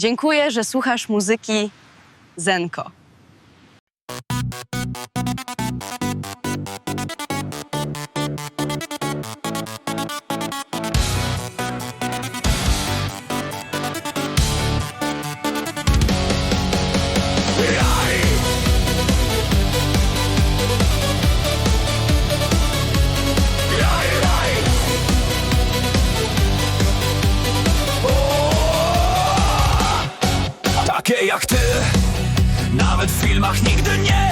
Dziękuję, że słuchasz muzyki Zenko. takie jak ty. Nawet w filmach nigdy nie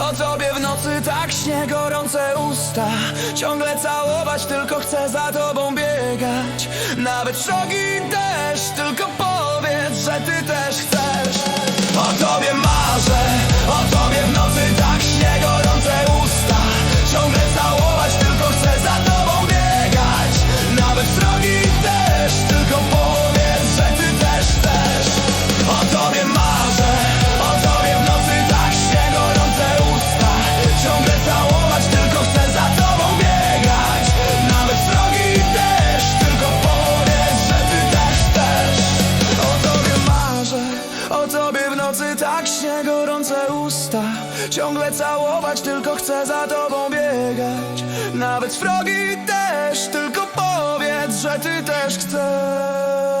O tobie w nocy tak śnie gorące usta. Ciągle całować, tylko chcę za tobą biegać. Nawet szogi też, tylko usta. Ciągle całować, tylko chcę za tobą biegać. Nawet wrogi też, tylko powiedz, że ty też chcesz.